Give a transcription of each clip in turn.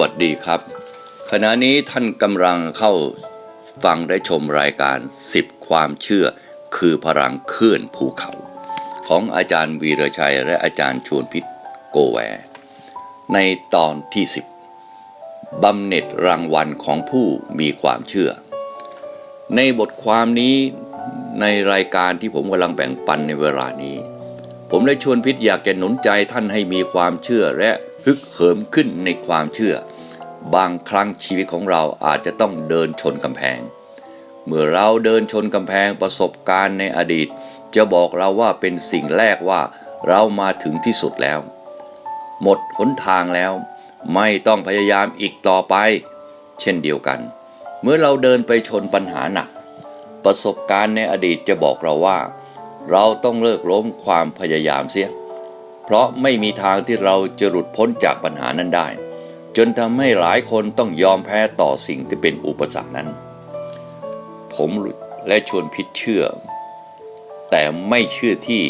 วัสดีครับ ขณะนี้ท่านกำลังเข้าฟังได้ชมรายการ 10 ความเชื่อ คือพลังเคลื่อนภูเขา ของอาจารย์วีรชัยและอาจารย์ชวนพิษโกแว ในตอนที่ 10บำเหน็จรางวัลของผู้มีความเชื่อ ในบทความนี้ในรายการที่ผมกำลังแบ่งปันในเวลานี้ ผมได้ชวนพิษอยากจะหนุนใจท่านให้มีความเชื่อและ ฮึกเหิมขึ้นในความเชื่อ บางครั้งชีวิตของเราอาจจะต้องเดินชนกำแพง เมื่อเราเดินชนกำแพงประสบการณ์ในอดีต จะบอกเราว่าเป็นสิ่งแรกว่าเรามาถึงที่สุดแล้ว หมดหนทางแล้ว ไม่ต้องพยายามอีกต่อไป เช่นเดียวกัน เมื่อเราเดินไปชนปัญหาหนัก ประสบการณ์ในอดีตจะบอกเราว่า เราต้องเลิกล้มความพยายามเสีย เพราะไม่มีทางที่เราจะหลุดพ้นจากปัญหานั้นได้ จนทำให้หลายคนต้องยอมแพ้ต่อสิ่งที่เป็นอุปสรรคนั้น ผมและชวนพิษเชื่อ แต่ไม่เชื่อที่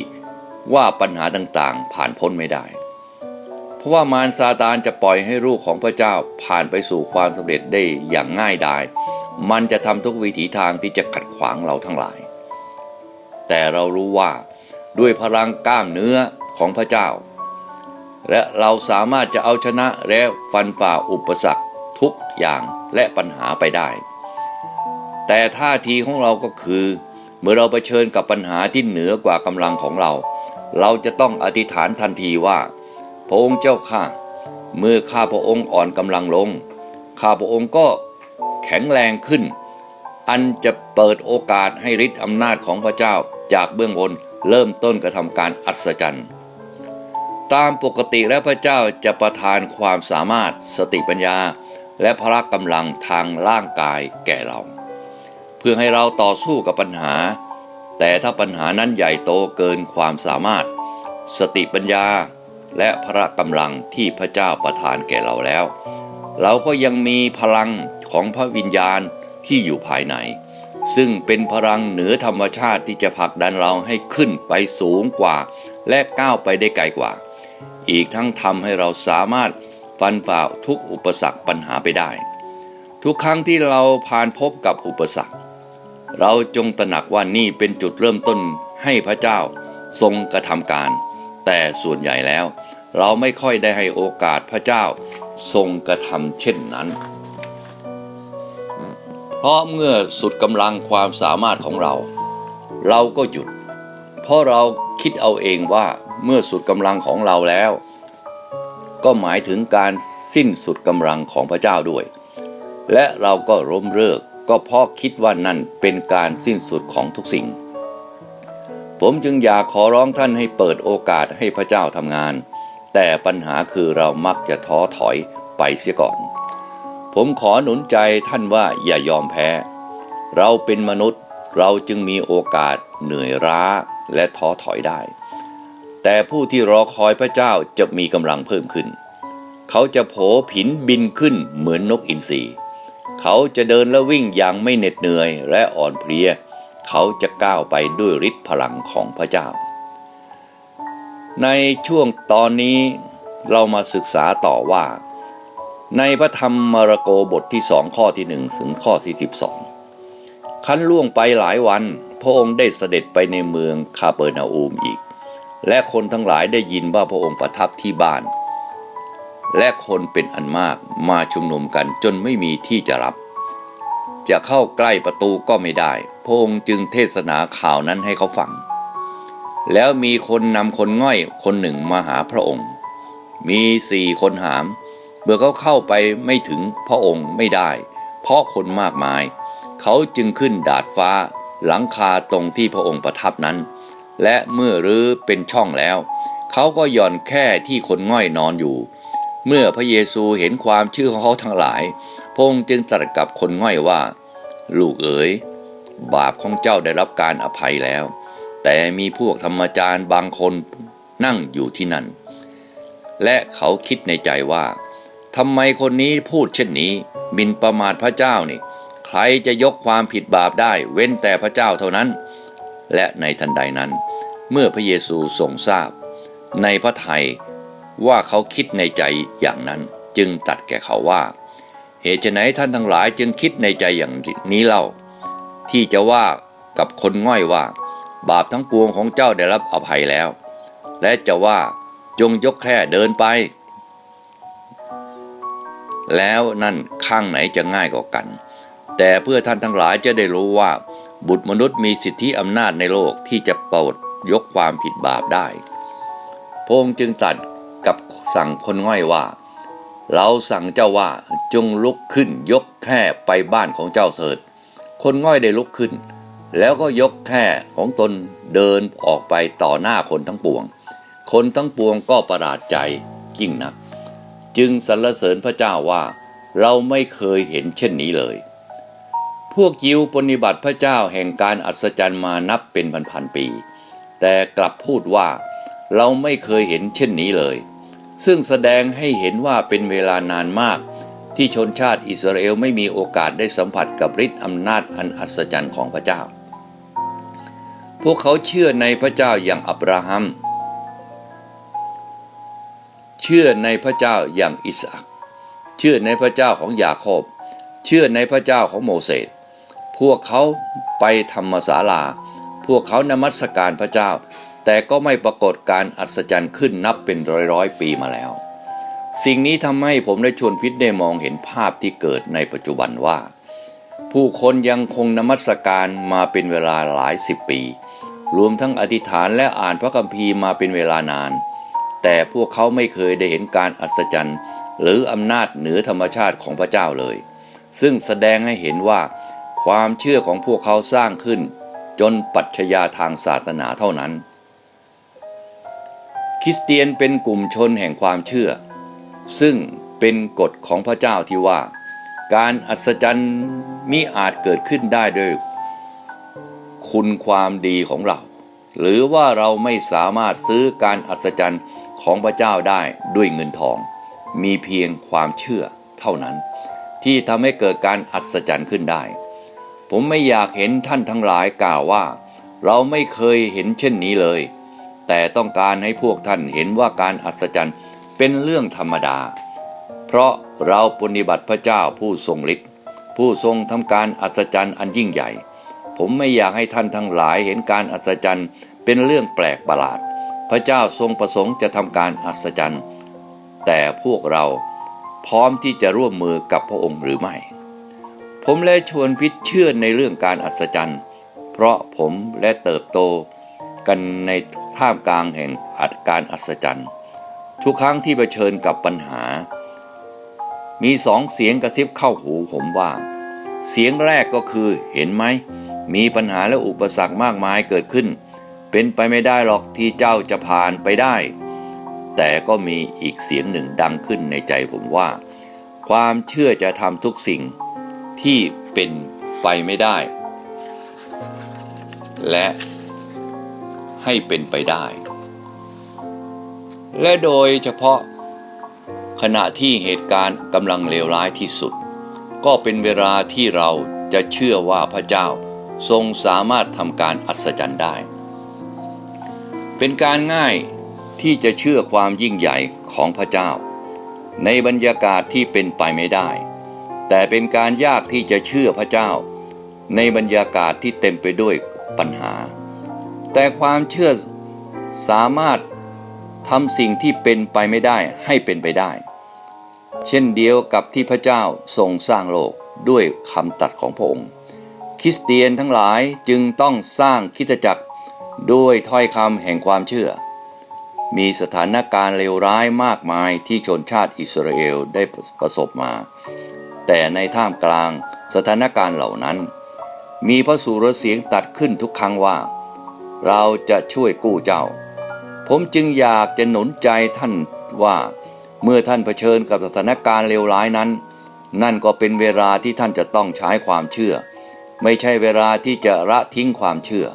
ว่าปัญหาต่างๆ ผ่านพ้นไม่ได้ เพราะว่ามารซาตานจะปล่อยให้ลูกของพระเจ้าผ่านไปสู่ความสำเร็จได้อย่างง่ายดาย มันจะทำทุกวิถีทางที่จะขัดขวางเราทั้งหลาย แต่เรารู้ว่าด้วยพลังกล้ามเนื้อ ของพระเจ้า และเราสามารถจะเอาชนะและฟันฝ่าอุปสรรคทุกอย่างและปัญหาไปได้ แต่ท่าทีของเราก็คือ เมื่อเราเผชิญกับปัญหาที่เหนือกว่ากำลังของเรา เราจะต้องอธิษฐานทันทีว่า พระองค์เจ้าข้าเมื่อข้าพระองค์อ่อนกำลังลง ข้าพระองค์ก็แข็งแรงขึ้น อันจะเปิดโอกาสให้ฤทธิ์อำนาจของพระเจ้าจากเบื้องบนเริ่มต้นกระทำการอัศจรรย์ ตามปกติแล้วพระเจ้าจะประทานความสามารถสติปัญญา และพละกำลังทางร่างกายแก่เรา เพื่อให้เราต่อสู้กับปัญหา แต่ถ้าปัญหานั้นใหญ่โตเกินความสามารถ สติปัญญา และพละกำลังที่พระเจ้าประทานแก่เราแล้ว เราก็ยังมีพลังของพระวิญญาณที่อยู่ภายใน ซึ่งเป็นพลังเหนือธรรมชาติที่จะผลักดันเราให้ขึ้นไปสูงกว่า และก้าวไปได้ไกลกว่า อีกทั้งทำให้เราสามารถฟันฝ่าทุกอุปสรรคปัญหาไปได้ ทุกครั้งที่เราผ่านพบกับอุปสรรค เราจงตระหนักว่านี่เป็นจุดเริ่มต้นให้พระเจ้าทรงกระทำการ แต่ส่วนใหญ่แล้ว เราไม่ค่อยได้ให้โอกาสพระเจ้าทรงกระทำเช่นนั้น เพราะเมื่อสุดกำลังความสามารถของเรา เราก็หยุด เพราะเราคิดเอาเองว่า เมื่อสุดกำลังของเราแล้ว ก็หมายถึงการสิ้นสุดกำลังของพระเจ้าด้วย และเราก็ล้มเลิกก็เพราะคิดว่านั่นเป็นการสิ้นสุดของทุกสิ่ง ผมจึงอยากขอร้องท่านให้เปิดโอกาสให้พระเจ้าทำงาน แต่ปัญหาคือเรามักจะท้อถอยไปเสียก่อน ผมขอหนุนใจท่านว่าอย่ายอมแพ้ เราเป็นมนุษย์เราจึงมีโอกาสเหนื่อยล้าและท้อถอยได้ แต่ผู้ที่รอคอยพระเจ้าจะมีกำลังเพิ่มขึ้น เขาจะโผผินบินขึ้นเหมือนนกอินทรีเขาจะเดินและวิ่งอย่างไม่เหน็ดเหนื่อยและอ่อนเพลีย เขาจะก้าวไปด้วยฤทธิ์พลังของพระเจ้า ในช่วงตอนนี้เรามาศึกษาต่อว่า ในพระธรรมมาระโกบทที่สองข้อที่หนึ่งถึงข้อที่สิบสองคันล่วงไปหลายวัน พระองค์ได้เสด็จไปในเมืองคาเปอร์นาอูมอีก และคนทั้งหลายได้ยินว่าพระองค์ประทับที่บ้าน และคนเป็นอันมากมาชุมนุมกันจนไม่มีที่จะรับ จะเข้าใกล้ประตูก็ไม่ได้ พระองค์จึงเทศนาข่าวนั้นให้เขาฟัง แล้วมีคนนำคนง่อยคนหนึ่งมาหาพระองค์ มีสี่คนหาม เมื่อเขาเข้าไปไม่ถึงพระองค์ไม่ได้ เพราะคนมากมาย เขาจึงขึ้นดาดฟ้าหลังคาตรงที่พระองค์ประทับนั้น และเมื่อรื้อเป็นช่องแล้ว เขาก็หย่อนแค่ที่คนง่อยนอนอยู่ เมื่อพระเยซูเห็นความชื่อของเขาทั้งหลาย พงค์จึงตรัสกับคนง่อยว่า ลูกเอ๋ย บาปของเจ้าได้รับการอภัยแล้ว แต่มีพวกธรรมจารย์บางคนนั่งอยู่ที่นั่น และเขาคิดในใจว่าทำไมคนนี้พูดเช่นนี้มินประมาทพระเจ้านี่ ใครจะยกความผิดบาปได้เว้นแต่พระเจ้าเท่านั้น และในทันใดนั้น เมื่อพระเยซูทรงทราบ ในพระทัยว่าเขาคิดในใจอย่างนั้นจึงตัดแก่เขาว่า เหตุไฉนท่านทั้งหลายจึงคิดในใจอย่างนี้เล่า ที่จะว่ากับคนง่อยว่า บาปทั้งปวงของเจ้าได้รับอภัยแล้ว และจะว่าจงยกแค่เดินไป แล้วนั่นข้างไหนจะง่ายกว่ากัน แต่เพื่อท่านทั้งหลายจะได้รู้ว่า บุตรมนุษย์มีสิทธิอำนาจในโลกที่จะโปรดยกความผิดบาปได้พงค์จึงตัดกับสั่งคนง่อยว่า เราสั่งเจ้าว่าจงลุกขึ้นยกแค่ไปบ้านของเจ้าเถิดคนง่อยได้ลุกขึ้น แล้วก็ยกแค่ของตนเดินออกไปต่อหน้าคนทั้งปวง คนทั้งปวงก็ประหลาดใจยิ่งนัก จึงสรรเสริญพระเจ้าว่า เราไม่เคยเห็นเช่นนี้เลย พวกยิวปฏิบัติพระเจ้าแห่งการอัศจรรย์มานับเป็นพันๆปี แต่กลับพูดว่าเราไม่เคยเห็นเช่นนี้เลย ซึ่งแสดงให้เห็นว่าเป็นเวลานานมาก ที่ชนชาติอิสราเอลไม่มีโอกาสได้สัมผัสกับฤทธิ์อำนาจอันอัศจรรย์ของพระเจ้า พวกเขาเชื่อในพระเจ้าอย่างอับราฮัม เชื่อในพระเจ้าอย่างอิสอักเชื่อในพระเจ้าของยาโคบ เชื่อในพระเจ้าของโมเสส วกเขาไปธรรมศาลา พวกเขานมัสการพระเจ้า แต่ก็ไม่ปรากฏการอัศจรรย์ขึ้นนับเป็นร้อยร้อยๆปีมาแล้ว สิ่งนี้ทำให้ผมได้ชวนพิษได้มองเห็นภาพที่เกิดในปัจจุบันว่า ผู้คนยังคงนมัสการมาเป็นเวลาหลายสิบปี รวมทั้งอธิษฐานและอ่านพระคัมภีร์มาเป็นเวลานาน แต่พวกเขาไม่เคยได้เห็นการอัศจรรย์ หรืออำนาจเหนือธรรมชาติของพระเจ้าเลย ซึ่งแสดงให้เห็นว่า ความเชื่อของพวกเขาสร้างขึ้น จนปัจฉญาทางศาสนาเท่านั้น คริสเตียนเป็นกลุ่มชนแห่งความเชื่อ ซึ่งเป็นกฎของพระเจ้าที่ว่า การอัศจรรย์มิอาจเกิดขึ้นได้ด้วยคุณความดีของเรา หรือว่าเราไม่สามารถซื้อการอัศจรรย์ของพระเจ้าได้ด้วยเงินทอง มีเพียงความเชื่อเท่านั้น ที่ทำให้เกิดการอัศจรรย์ขึ้นได้ ผมไม่อยากเห็นท่านทั้งหลายกล่าวว่า เราไม่เคยเห็นเช่นนี้เลย แต่ต้องการให้พวกท่านเห็นว่าการอัศจรรย์เป็นเรื่องธรรมดา เพราะเราปฏิบัติพระเจ้าผู้ทรงฤทธิ์ผู้ทรงทำการอัศจรรย์อันยิ่งใหญ่ ผมไม่อยากให้ท่านทั้งหลายเห็นการอัศจรรย์เป็นเรื่องแปลกประหลาด พระเจ้าทรงประสงค์จะทำการอัศจรรย์ แต่พวกเราพร้อมที่จะร่วมมือกับพระองค์หรือไม่ ผมและชวนพิษเชื่อในเรื่องการอัศจรรย์ เพราะผมและเติบโตกันในท่ามกลางแห่งอัการอัศจรรย์ ทุกครั้งที่เผชิญกับปัญหา มีสองเสียงกระซิบเข้าหูผมว่า เสียงแรกก็คือเห็นไหม มีปัญหาและอุปสรรคมากมายเกิดขึ้น เป็นไปไม่ได้หรอกที่เจ้าจะผ่านไปได้ แต่ก็มีอีกเสียงหนึ่งดังขึ้นในใจผมว่า ความเชื่อจะทำทุกสิ่ง ที่เป็นไปไม่ได้ และให้เป็นไปได้ และโดยเฉพาะขณะที่เหตุการณ์กำลังเลวร้ายที่สุด ก็เป็นเวลาที่เราจะเชื่อว่าพระเจ้าทรงสามารถทำการอัศจรรย์ได้ เป็นการง่ายที่จะเชื่อความยิ่งใหญ่ของพระเจ้า ในบรรยากาศที่เป็นไปไม่ได้ แต่เป็นการยากที่จะเชื่อพระเจ้า ในบรรยากาศที่เต็มไปด้วยปัญหา แต่ความเชื่อสามารถทำสิ่งที่เป็นไปไม่ได้ให้เป็นไปได้ เช่นเดียวกับที่พระเจ้าทรงสร้างโลกด้วยคำตัดของพระองค์ คริสเตียนทั้งหลายจึงต้องสร้างคิสจักรด้วยถ้อยคำแห่งความเชื่อ มีสถานการณ์เลวร้ายมากมายที่ชนชาติอิสราเอลได้ประสบมา แต่ในท่ามกลางสถานการณ์เหล่านั้น มีพระสุรเสียงตัดขึ้นทุกครั้งว่า เราจะช่วยกู้เจ้า ผมจึงอยากจะหนุนใจท่านว่า เมื่อท่านเผชิญกับสถานการณ์เลวร้ายนั้น นั่นก็เป็นเวลาที่ท่านจะต้องใช้ความเชื่อ ไม่ใช่เวลาที่จะละทิ้งความเชื่อ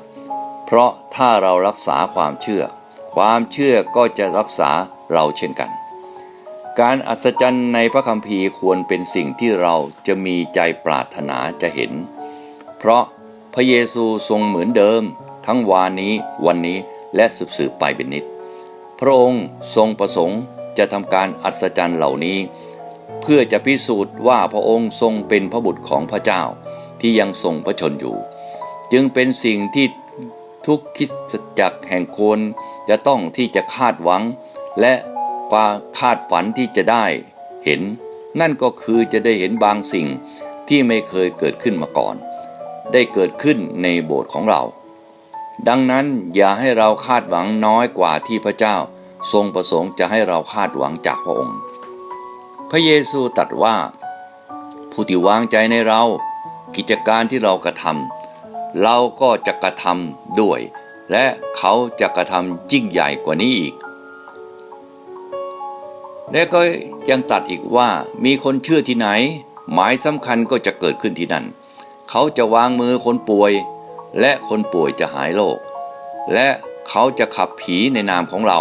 เพราะถ้าเรารักษาความเชื่อ ความเชื่อก็จะรักษาเราเช่นกัน การอัศจรรย์ในพระคัมภีร์ควรเป็นสิ่งที่เราจะมีใจปรารถนาจะเห็น เพราะพระเยซูทรงเหมือนเดิม ทั้งวานนี้วันนี้และสืบสืบไปเป็นนิด พระองค์ทรงประสงค์จะทำการอัศจรรย์เหล่านี้ เพื่อจะพิสูจน์ว่าพระองค์ทรงเป็นพระบุตรของพระเจ้าที่ยังทรงพระชนอยู่ จึงเป็นสิ่งที่ทุกคริสตจักแห่งคนจะต้องที่จะคาดหวัง และ ความคาดฝันที่จะได้เห็น นั่นก็คือจะได้เห็นบางสิ่งที่ไม่เคยเกิดขึ้นมาก่อน ได้เกิดขึ้นในโบสถ์ของเรา ดังนั้นอย่าให้เราคาดหวังน้อยกว่าที่พระเจ้าทรงประสงค์จะให้เราคาดหวังจากพระองค์ พระเยซูตรัสว่า ผู้ที่วางใจในเรา กิจการที่เรากระทำเราก็จะกระทำด้วย และเขาจะกระทำยิ่งใหญ่กว่านี้อีก และก็ยังตัดอีกว่ามีคนเชื่อที่ไหน หมายสำคัญก็จะเกิดขึ้นที่นั่น เขาจะวางมือคนป่วย และคนป่วยจะหายโรคและเขาจะขับผีในนามของเรา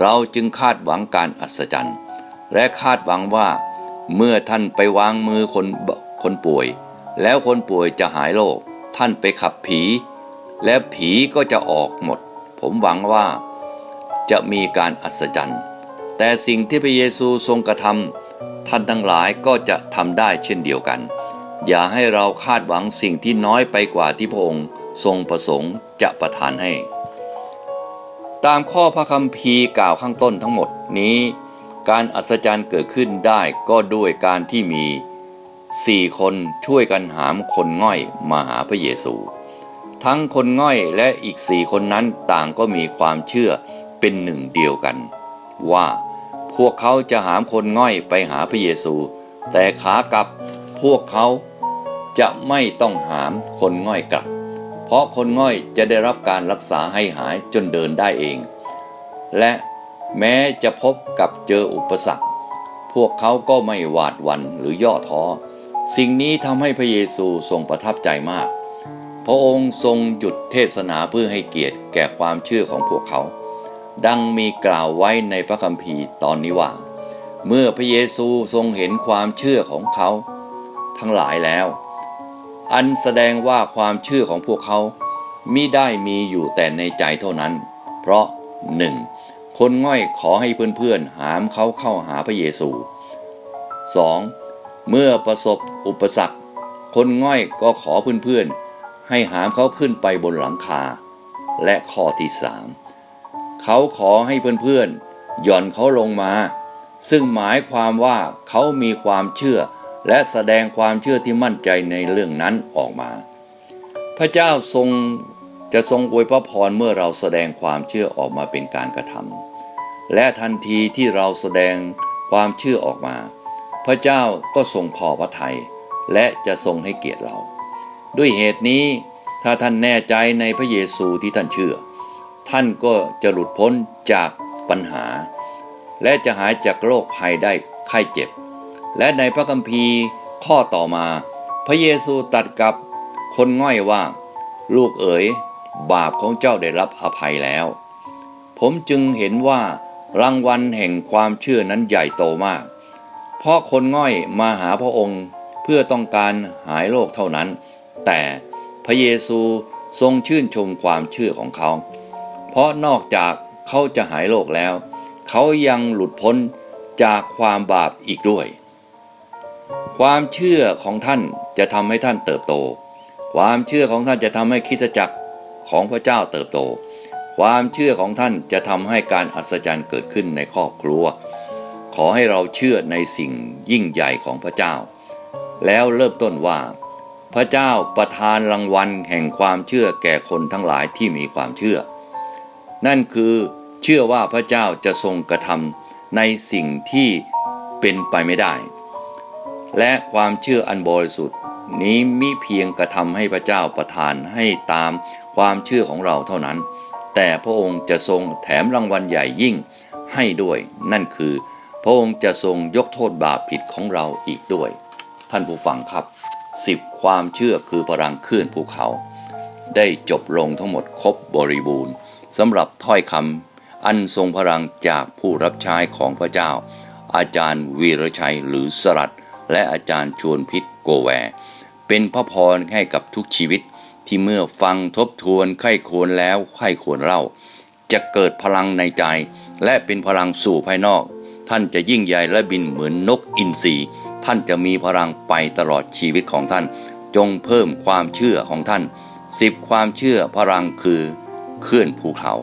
เราจึงคาดหวังการอัศจรรย์ และคาดหวังว่า เมื่อท่านไปวางมือคนคนป่วย แล้วคนป่วยจะหายโรคท่านไปขับผี และผีก็จะออกหมด ผมหวังว่า จะมีการอัศจรรย์ แต่สิ่งที่พระเยซูทรงกระทำท่านทั้งหลายก็จะทำได้เช่นเดียวกัน อย่าให้เราคาดหวังสิ่งที่น้อยไปกว่าที่พระองค์ทรงประสงค์จะประทานให้ ตามข้อพระคัมภีร์กล่าวข้างต้นทั้งหมดนี้ การอัศจรรย์เกิดขึ้นได้ก็ด้วยการที่มีสี่คนช่วยกันหามคนง่อยมาหาพระเยซู ทั้งคนง่อยและอีกสี่คนนั้นต่างก็มีความเชื่อเป็นหนึ่งเดียวกัน ว่า วกเขาจะหามคนง่อยไปหาพระเยซู แต่ขากลับพวกเขาจะไม่ต้องหามคนง่อยกลับ เพราะคนง่อยจะได้รับการรักษาให้หายจนเดินได้เอง และแม้จะพบกับเจออุปสรรค พวกเขาก็ไม่หวาดหวั่นหรือย่อท้อ สิ่งนี้ทำให้พระเยซูทรงประทับใจมาก พระองค์ทรงหยุดเทศนาเพื่อให้เกียรติแก่ความเชื่อของพวกเขา ดังมีกล่าวไว้ในพระคัมภีร์ตอนนี้ว่า เมื่อพระเยซูทรงเห็นความเชื่อของเขา ทั้งหลายแล้ว อันแสดงว่าความเชื่อของพวกเขามิได้มีอยู่แต่ในใจเท่านั้น เพราะหนึ่งคนง่อยขอให้เพื่อนๆหามเขาเข้าหาพระเยซู 2. เมื่อประสบอุปสรรค คนง่อยก็ขอเพื่อนๆให้หามเขาขึ้นไปบนหลังคา และข้อที่สาม เขาขอให้เพื่อนๆหย่อนเขาลงมา ซึ่งหมายความว่าเขามีความเชื่อ และแสดงความเชื่อที่มั่นใจในเรื่องนั้นออกมา พระเจ้าทรงจะทรงอวยพระพรเมื่อเราแสดงความเชื่อออกมาเป็นการกระทำและทันทีที่เราแสดงความเชื่อออกมา พระเจ้าก็ทรงพอพระทยัยและจะทรงให้เกียรติเรา ด้วยเหตุนี้ถ้าท่านแน่ใจในพระเยซูที่ท่านเชื่อ ท่านก็จะหลุดพ้นจากปัญหา และจะหายจากโรคภัยได้ไข้เจ็บ และในพระคัมภีร์ข้อต่อมา พระเยซูตรัสกับคนง่อยว่า ลูกเอ๋ย บาปของเจ้าได้รับอภัยแล้ว ผมจึงเห็นว่ารางวัลแห่งความเชื่อนั้นใหญ่โตมาก เพราะคนง่อยมาหาพระองค์เพื่อต้องการหายโรคเท่านั้น แต่พระเยซูทรงชื่นชมความเชื่อของเขา เพราะนอกจากเขาจะหายโรคแล้ว เขายังหลุดพ้นจากความบาปอีกด้วย ความเชื่อของท่านจะทำให้ท่านเติบโต ความเชื่อของท่านจะทำให้คริสจักรของพระเจ้าเติบโต ความเชื่อของท่านจะทำให้การอัศจรรย์เกิดขึ้นในครอบครัว ขอให้เราเชื่อในสิ่งยิ่งใหญ่ของพระเจ้า แล้วเริ่มต้นว่า พระเจ้าประทานรางวัลแห่งความเชื่อแก่คนทั้งหลายที่มีความเชื่อ นั่นคือเชื่อว่าพระเจ้าจะทรงกระทำในสิ่งที่เป็นไปไม่ได้ และความเชื่ออันบริสุทธิ์นี้มิเพียงกระทำให้พระเจ้าประทานให้ตามความเชื่อของเราเท่านั้น แต่พระองค์จะทรงแถมรางวัลใหญ่ยิ่งให้ด้วย นั่นคือ พระองค์จะทรงยกโทษบาปผิดของเราอีกด้วย ท่านผู้ฟังครับสิบความเชื่อคือพลังขึ้นภูเขา ได้จบลงทั้งหมดครบบริบูรณ์ สำหรับถ้อยคำอันทรงพลังจากผู้รับใช้ของพระเจ้า อาจารย์วีรชัยหรือสรัตและอาจารย์ชวนพิษโกแว เป็นพระพรให้กับทุกชีวิตที่เมื่อฟังทบทวนไข้ควรแล้วไข้ควรเล่า จะเกิดพลังในใจ และเป็นพลังสู่ภายนอก ท่านจะยิ่งใหญ่และบินเหมือนนกอินทรีท่านจะมีพลังไปตลอดชีวิตของท่าน จงเพิ่มความเชื่อของท่านสิบความเชื่อพลังคือ เคลื่อนภูเขา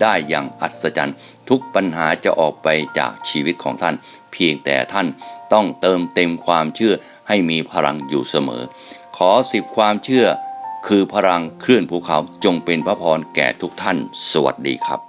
ได้อย่างอัศจรรย์ ทุกปัญหาจะออกไปจากชีวิตของท่าน เพียงแต่ท่านต้องเติมเต็มความเชื่อให้มีพลังอยู่เสมอ ขอสิบความเชื่อ คือพลังเคลื่อนภูเขาจงเป็นพระพรแก่ทุกท่าน สวัสดีครับ